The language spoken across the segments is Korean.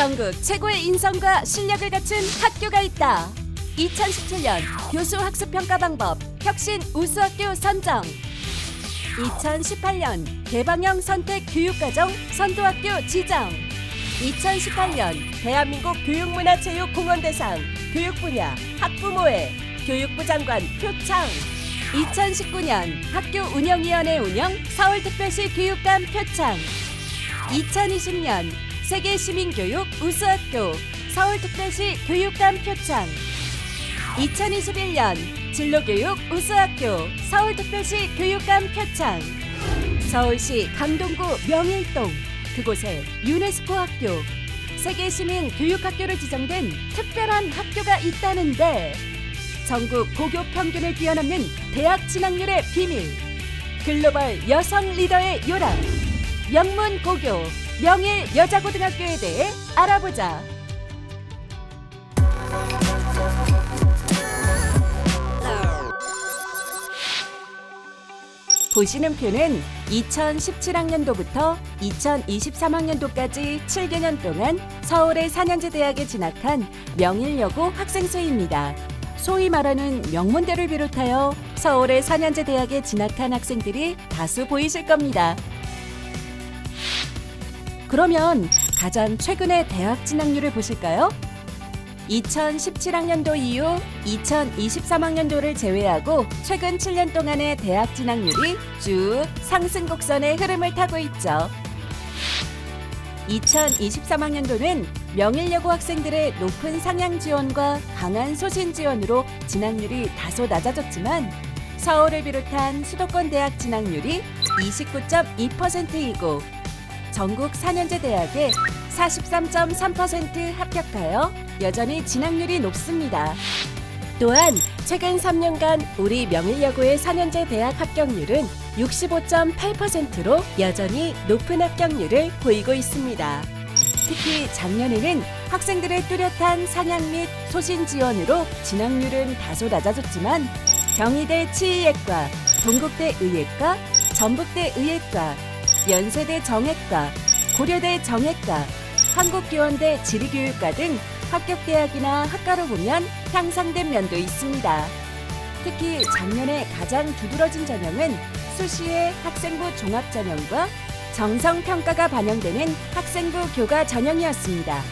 전국 최고의 인성과 실력을 갖춘 학교가 있다. 2017년 교수 학습 평가 방법 혁신 우수학교 선정. 2018년 개방형 선택 교육과정 선도학교 지정. 2018년 대한민국 교육문화체육공헌 대상 교육 분야 학부모회 교육부 장관 표창. 2019년 학교 운영위원회 운영 서울특별시 교육감 표창. 2020년 세계 시민교육 우수학교 서울특별시 교육감 표창. 2021년 진로교육 우수학교 서울특별시 교육감 표창. 서울시 강동구 명일동 그곳에 유네스코 학교. 세계 시민 교육학교로 지정된 특별한 학교가 있다는데 전국 고교 평균을 뛰어넘는 대학 진학률의 비밀. 글로벌 여성 리더의 요람 명문 고교 명일 여자고등학교에 대해 알아보자. 보시는 표는 2017학년도부터 2023학년도까지 7개년 동안 서울의 4년제 대학에 진학한 명일여고 학생 수입니다. 소위 말하는 명문대를 비롯하여 서울의 4년제 대학에 진학한 학생들이 다수 보이실 겁니다. 그러면 가장 최근의 대학 진학률을 보실까요? 2017학년도 이후 2023학년도를 제외하고 최근 7년 동안의 대학 진학률이 쭉 상승 곡선의 흐름을 타고 있죠. 2023학년도는 명일여고 학생들의 높은 상향 지원과 강한 소신 지원으로 진학률이 다소 낮아졌지만 서울을 비롯한 수도권 대학 진학률이 29.2%이고 전국 4년제 대학에 43.3% 합격하여 여전히 진학률이 높습니다. 또한 최근 3년간 우리 명일여고의 4년제 대학 합격률은 65.8%로 여전히 높은 합격률을 보이고 있습니다. 특히 작년에는 학생들의 뚜렷한 상향 및 소신 지원으로 진학률은 다소 낮아졌지만 경희대 치의학과, 동국대 의예과, 전북대 의예과, 연세대 정액과, 고려대 정액과, 한국교원대 지리교육과 등 합격대학이나 학과로 보면 향상된 면도 있습니다. 특히 작년에 가장 두드러진 전형은 수시의 학생부 종합 전형과 정성 평가가 반영되는 학생부 교과 전형이었습니다.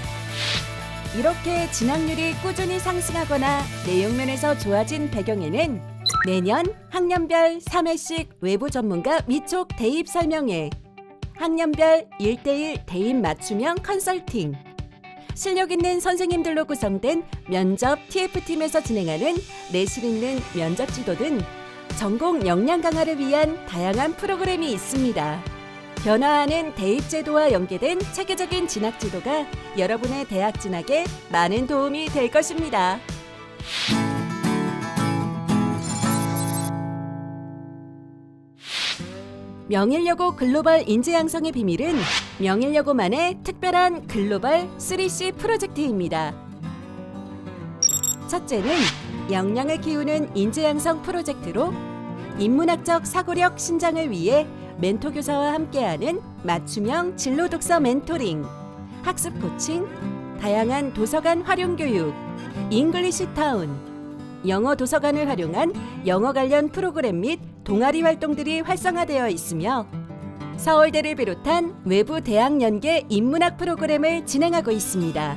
이렇게 진학률이 꾸준히 상승하거나 내용면에서 좋아진 배경에는 매년 학년별 3회씩 외부 전문가 미촉 대입 설명회, 학년별 1대1 대입 맞춤형 컨설팅, 실력 있는 선생님들로 구성된 면접 TF팀에서 진행하는 내실 있는 면접 지도 등 전공 역량 강화를 위한 다양한 프로그램이 있습니다. 변화하는 대입 제도와 연계된 체계적인 진학 지도가 여러분의 대학 진학에 많은 도움이 될 것입니다. 명일여고 글로벌 인재 양성의 비밀은 명일여고만의 특별한 글로벌 3C 프로젝트입니다. 첫째는 역량을 키우는 인재 양성 프로젝트로 인문학적 사고력 신장을 위해 멘토 교사와 함께하는 맞춤형 진로 독서 멘토링, 학습 코칭, 다양한 도서관 활용 교육, 잉글리시 타운, 영어 도서관을 활용한 영어 관련 프로그램 및 동아리 활동들이 활성화되어 있으며 서울대를 비롯한 외부 대학 연계 인문학 프로그램을 진행하고 있습니다.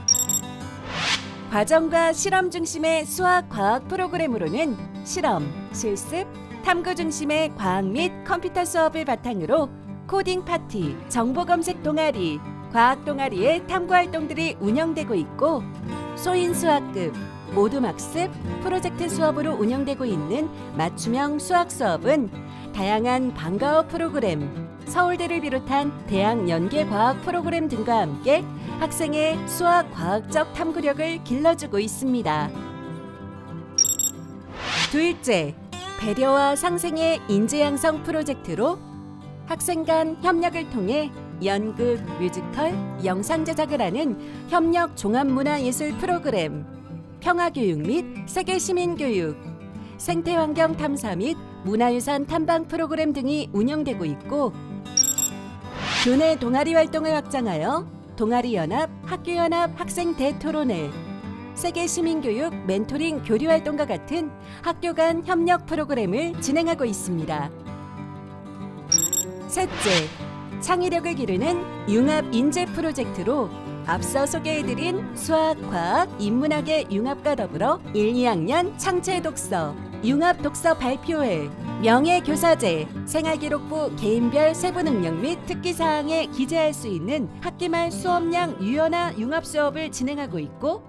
과정과 실험 중심의 수학 과학 프로그램으로는 실험, 실습, 탐구 중심의 과학 및 컴퓨터 수업을 바탕으로 코딩 파티, 정보 검색 동아리, 과학 동아리의 탐구 활동들이 운영되고 있고 소인 수학급, 모둠 학습, 프로젝트 수업으로 운영되고 있는 맞춤형 수학 수업은 다양한 방과후 프로그램, 서울대를 비롯한 대학 연계 과학 프로그램 등과 함께 학생의 수학 과학적 탐구력을 길러주고 있습니다. 둘째, 배려와 상생의 인재 양성 프로젝트로 학생 간 협력을 통해 연극, 뮤지컬, 영상 제작을 하는 협력 종합문화예술 프로그램, 평화교육 및 세계 시민교육, 생태환경 탐사 및 문화유산 탐방 프로그램 등이 운영되고 있고 교내 동아리 활동을 확장하여 동아리연합, 학교연합 학생 대토론회, 세계 시민교육 멘토링 교류 활동과 같은 학교 간 협력 프로그램을 진행하고 있습니다. 셋째, 창의력을 기르는 융합 인재 프로젝트로 앞서 소개해드린 수학, 과학, 인문학의 융합과 더불어 1, 2학년 창체 독서, 융합 독서 발표회, 명예교사제, 생활기록부 개인별 세부 능력 및 특기 사항에 기재할 수 있는 학기말 수업량 유연화 융합 수업을 진행하고 있고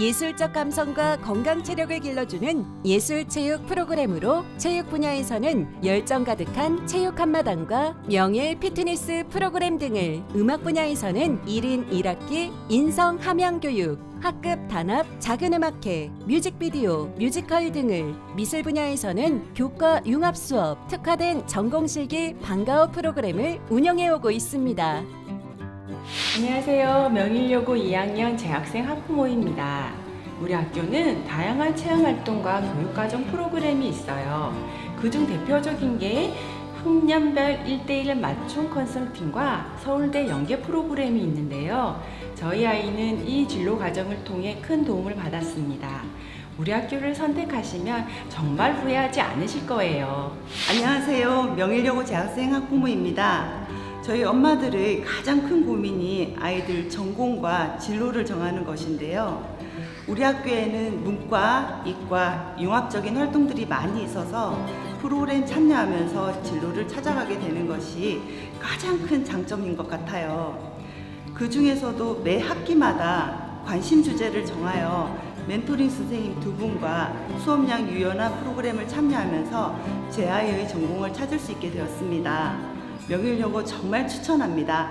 예술적 감성과 건강 체력을 길러주는 예술 체육 프로그램으로 체육 분야에서는 열정 가득한 체육 한마당과 명예 피트니스 프로그램 등을 음악 분야에서는 1인 1학기 인성 함양 교육 학급 단합 작은 음악회 뮤직비디오 뮤지컬 등을 미술 분야에서는 교과 융합 수업 특화된 전공실기 방과후 프로그램을 운영해 오고 있습니다. 안녕하세요. 명일여고 2학년 재학생 학부모입니다. 우리 학교는 다양한 체험 활동과 교육과정 프로그램이 있어요. 그중 대표적인 게 학년별 1대1 맞춤 컨설팅과 서울대 연계 프로그램이 있는데요. 저희 아이는 이 진로 과정을 통해 큰 도움을 받았습니다. 우리 학교를 선택하시면 정말 후회하지 않으실 거예요. 안녕하세요. 명일여고 재학생 학부모입니다. 저희 엄마들의 가장 큰 고민이 아이들 전공과 진로를 정하는 것인데요. 우리 학교에는 문과, 이과, 융합적인 활동들이 많이 있어서 프로그램 참여하면서 진로를 찾아가게 되는 것이 가장 큰 장점인 것 같아요. 그 중에서도 매 학기마다 관심 주제를 정하여 멘토링 선생님 두 분과 수업량 유연화 프로그램을 참여하면서 제 아이의 전공을 찾을 수 있게 되었습니다. 명일여고 정말 추천합니다.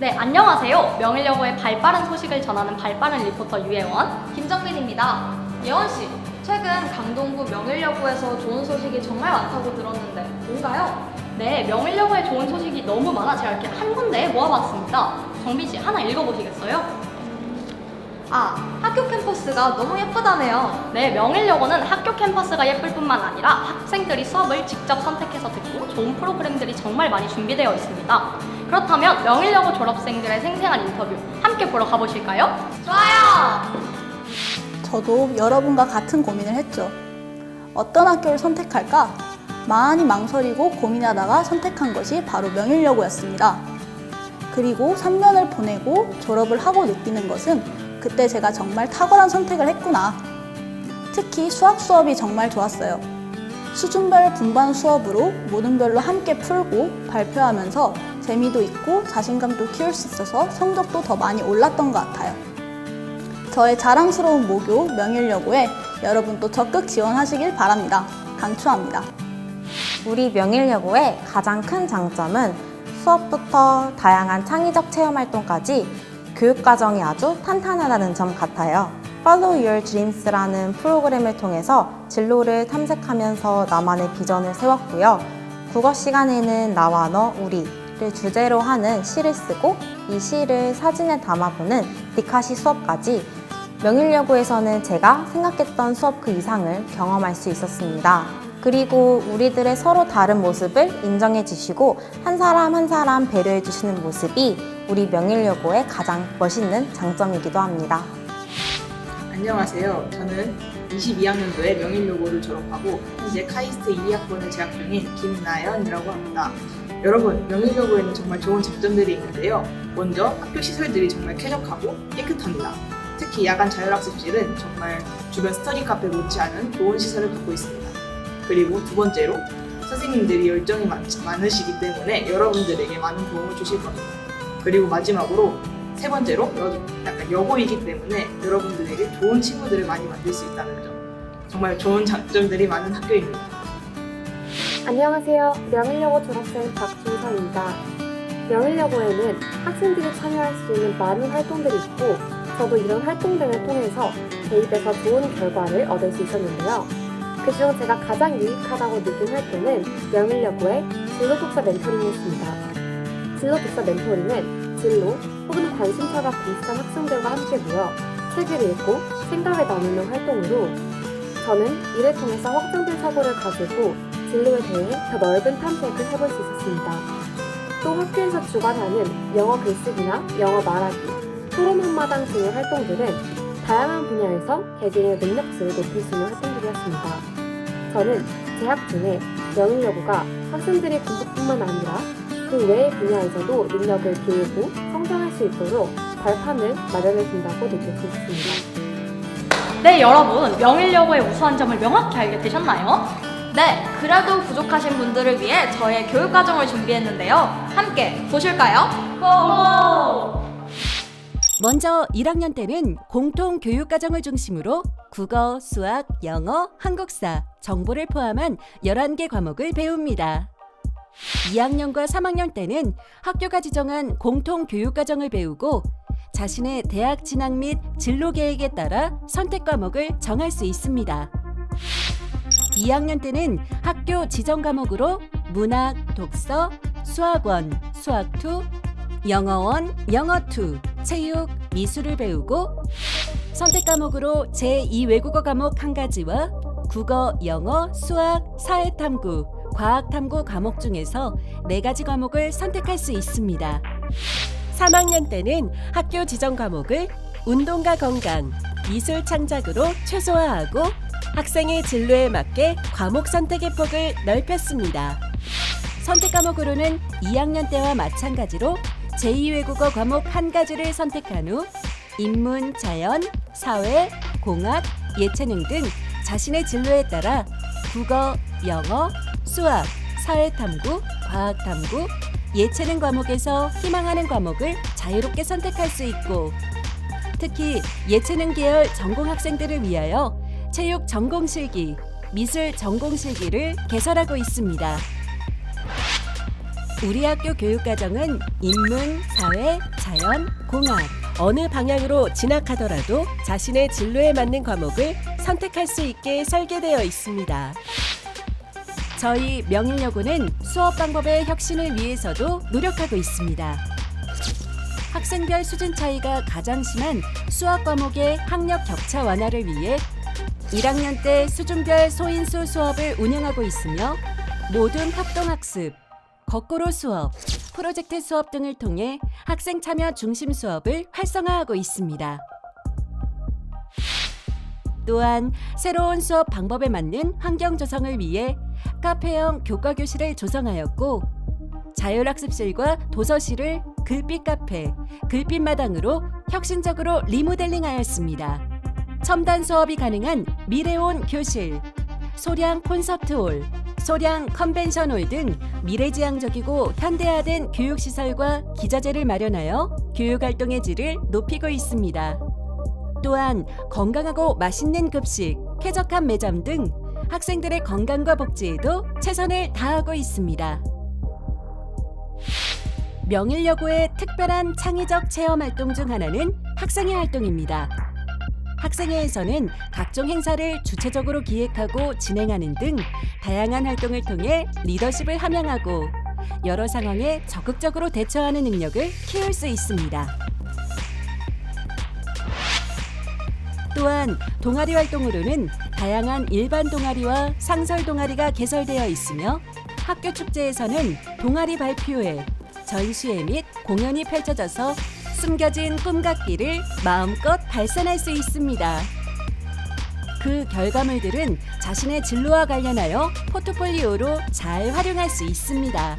네, 안녕하세요. 명일여고의 발빠른 소식을 전하는 발빠른 리포터 유혜원, 김정민입니다. 예원 씨, 최근 강동구 명일여고에서 좋은 소식이 정말 많다고 들었는데 뭔가요? 네, 명일여고에 좋은 소식이 너무 많아 제가 이렇게 한 군데에 모아봤습니다. 정빈 씨 하나 읽어보시겠어요? 아, 학교 캠퍼스가 너무 예쁘다네요. 네, 명일여고는 학교 캠퍼스가 예쁠 뿐만 아니라 학생들이 수업을 직접 선택해서 듣고 좋은 프로그램들이 정말 많이 준비되어 있습니다. 그렇다면 명일여고 졸업생들의 생생한 인터뷰 함께 보러 가보실까요? 좋아요! 저도 여러분과 같은 고민을 했죠. 어떤 학교를 선택할까? 많이 망설이고 고민하다가 선택한 것이 바로 명일여고였습니다. 그리고 3년을 보내고 졸업을 하고 느끼는 것은 그때 제가 정말 탁월한 선택을 했구나. 특히 수학 수업이 정말 좋았어요. 수준별 분반 수업으로 모든 별로 함께 풀고 발표하면서 재미도 있고 자신감도 키울 수 있어서 성적도 더 많이 올랐던 것 같아요. 저의 자랑스러운 모교 명일여고에 여러분도 적극 지원하시길 바랍니다. 강추합니다. 우리 명일여고의 가장 큰 장점은 수업부터 다양한 창의적 체험 활동까지 교육 과정이 아주 탄탄하다는 점 같아요. Follow Your Dreams라는 프로그램을 통해서 진로를 탐색하면서 나만의 비전을 세웠고요. 국어 시간에는 나와 너, 우리를 주제로 하는 시를 쓰고 이 시를 사진에 담아보는 디카시 수업까지 명일여고에서는 제가 생각했던 수업 그 이상을 경험할 수 있었습니다. 그리고 우리들의 서로 다른 모습을 인정해 주시고 한 사람 한 사람 배려해 주시는 모습이 우리 명일여고의 가장 멋있는 장점이기도 합니다. 안녕하세요. 저는 22학년도에 명일여고를 졸업하고 현재 카이스트 2학번을 재학 중인 김나연이라고 합니다. 여러분, 명일여고에는 정말 좋은 장점들이 있는데요. 먼저 학교 시설들이 정말 쾌적하고 깨끗합니다. 특히 야간 자율학습실은 정말 주변 스터디 카페 못지않은 좋은 시설을 갖고 있습니다. 그리고 두 번째로 선생님들이 열정이 많, 많으시기 때문에 여러분들에게 많은 도움을 주실 겁니다. 그리고 마지막으로 세 번째로 여, 약간 여고이기 때문에 여러분들에게 좋은 친구들을 많이 만들 수 있다는 점 정말 좋은 장점들이 많은 학교입니다. 안녕하세요. 명일여고 졸업생 박준선입니다. 명일여고에는 학생들이 참여할 수 있는 많은 활동들이 있고 저도 이런 활동 등을 통해서 대입에서 좋은 결과를 얻을 수 있었는데요. 그중 제가 가장 유익하다고 느낀 활동은 명일여고의 진로 독서 멘토링이었습니다. 진로 독서 멘토링은 진로 혹은 관심사가 비슷한 학생들과 함께 모여 책을 읽고 생각을 나누는 활동으로 저는 이를 통해서 확장된 사고를 가지고 진로에 대해 더 넓은 탐색을 해볼 수 있었습니다. 또 학교에서 주관하는 영어 글쓰기나 영어 말하기, 토론 한마당 등의 활동들은 다양한 분야에서 개개인의 능력치를 높일 수 있는 활동들이었습니다. 저는 재학 중에 명일여고가 학생들의 공부뿐만 아니라 그 외의 분야에서도 능력을 기르고 성장할 수 있도록 발판을 마련해 준다고 느낄 수 있습니다. 네, 여러분. 명일여고의 우수한 점을 명확히 알게 되셨나요? 네, 그래도 부족하신 분들을 위해 저의 교육과정을 준비했는데요. 함께 보실까요? 고! 먼저 1학년 때는 공통 교육 과정을 중심으로 국어, 수학, 영어, 한국사, 정보를 포함한 11개 과목을 배웁니다. 2학년과 3학년 때는 학교가 지정한 공통 교육 과정을 배우고 자신의 대학 진학 및 진로 계획에 따라 선택 과목을 정할 수 있습니다. 2학년 때는 학교 지정 과목으로 문학, 독서, 수학원, 수학2, 영어원, 영어2, 체육, 미술을 배우고 선택 과목으로 제2 외국어 과목 한 가지와 국어, 영어, 수학, 사회탐구, 과학탐구 과목 중에서 네 가지 과목을 선택할 수 있습니다. 3학년 때는 학교 지정 과목을 운동과 건강, 미술 창작으로 최소화하고 학생의 진로에 맞게 과목 선택의 폭을 넓혔습니다. 선택 과목으로는 2학년 때와 마찬가지로 제2외국어 과목 한 가지를 선택한 후 인문, 자연, 사회, 공학, 예체능 등 자신의 진로에 따라 국어, 영어, 수학, 사회탐구, 과학탐구, 예체능 과목에서 희망하는 과목을 자유롭게 선택할 수 있고 특히 예체능 계열 전공 학생들을 위하여 체육 전공 실기, 미술 전공 실기를 개설하고 있습니다. 우리 학교 교육과정은 인문, 사회, 자연, 공학 어느 방향으로 진학하더라도 자신의 진로에 맞는 과목을 선택할 수 있게 설계되어 있습니다. 저희 명일여고는 수업 방법의 혁신을 위해서도 노력하고 있습니다. 학생별 수준 차이가 가장 심한 수학 과목의 학력 격차 완화를 위해 1학년 때 수준별 소인수 수업을 운영하고 있으며 모든 합동학습, 거꾸로 수업, 프로젝트 수업 등을 통해 학생 참여 중심 수업을 활성화하고 있습니다. 또한 새로운 수업 방법에 맞는 환경 조성을 위해 카페형 교과 교실을 조성하였고 자율학습실과 도서실을 글빛 카페, 글빛 마당으로 혁신적으로 리모델링하였습니다. 첨단 수업이 가능한 미래온 교실, 소량 콘서트홀, 소량 컨벤션홀 등 미래지향적이고 현대화된 교육시설과 기자재를 마련하여 교육활동의 질을 높이고 있습니다. 또한 건강하고 맛있는 급식, 쾌적한 매점 등 학생들의 건강과 복지에도 최선을 다하고 있습니다. 명일여고의 특별한 창의적 체험 활동 중 하나는 학생회 활동입니다. 학생회에서는 각종 행사를 주체적으로 기획하고 진행하는 등 다양한 활동을 통해 리더십을 함양하고 여러 상황에 적극적으로 대처하는 능력을 키울 수 있습니다. 또한 동아리 활동으로는 다양한 일반 동아리와 상설 동아리가 개설되어 있으며 학교 축제에서는 동아리 발표회, 전시회 및 공연이 펼쳐져서 숨겨진 꿈같기를 마음껏 발산할 수 있습니다. 그 결과물들은 자신의 진로와 관련하여 포트폴리오로 잘 활용할 수 있습니다.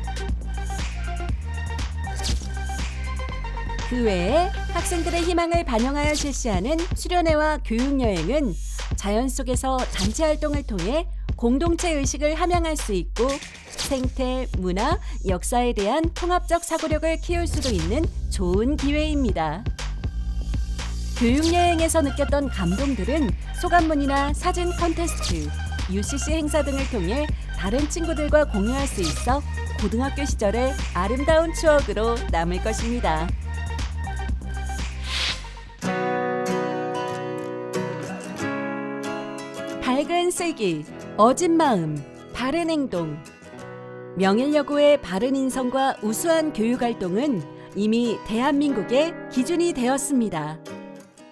그 외에 학생들의 희망을 반영하여 실시하는 수련회와 교육여행은 자연 속에서 단체 활동을 통해 공동체 의식을 함양할 수 있고 생태, 문화, 역사에 대한 통합적 사고력을 키울 수도 있는 좋은 기회입니다. 교육여행에서 느꼈던 감동들은 소감문이나 사진 콘테스트, UCC 행사 등을 통해 다른 친구들과 공유할 수 있어 고등학교 시절의 아름다운 추억으로 남을 것입니다. 밝은 슬기, 어진 마음, 바른 행동. 명일여고의 바른 인성과 우수한 교육 활동은 이미 대한민국의 기준이 되었습니다.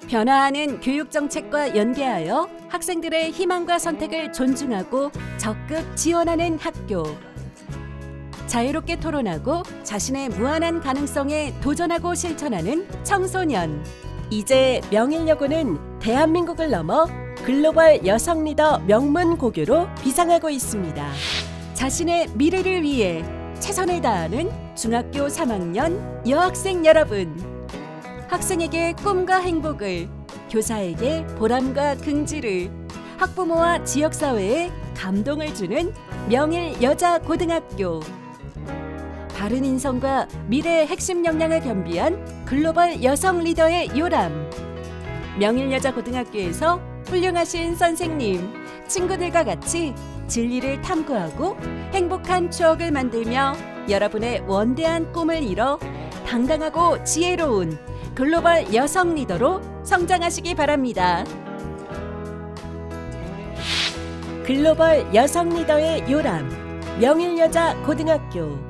변화하는 교육 정책과 연계하여 학생들의 희망과 선택을 존중하고 적극 지원하는 학교. 자유롭게 토론하고 자신의 무한한 가능성에 도전하고 실천하는 청소년. 이제 명일여고는 대한민국을 넘어 글로벌 여성 리더 명문 고교로 비상하고 있습니다. 자신의 미래를 위해 최선을 다하는 중학교 3학년 여학생 여러분. 학생에게 꿈과 행복을, 교사에게 보람과 긍지를, 학부모와 지역사회에 감동을 주는 명일 여자 고등학교. 바른 인성과 미래의 핵심 역량을 겸비한 글로벌 여성 리더의 요람. 명일 여자 고등학교에서 훌륭하신 선생님, 친구들과 같이 진리를 탐구하고 행복한 추억을 만들며 여러분의 원대한 꿈을 이뤄 당당하고 지혜로운 글로벌 여성 리더로 성장하시기 바랍니다. 글로벌 여성 리더의 요람, 명일여자 고등학교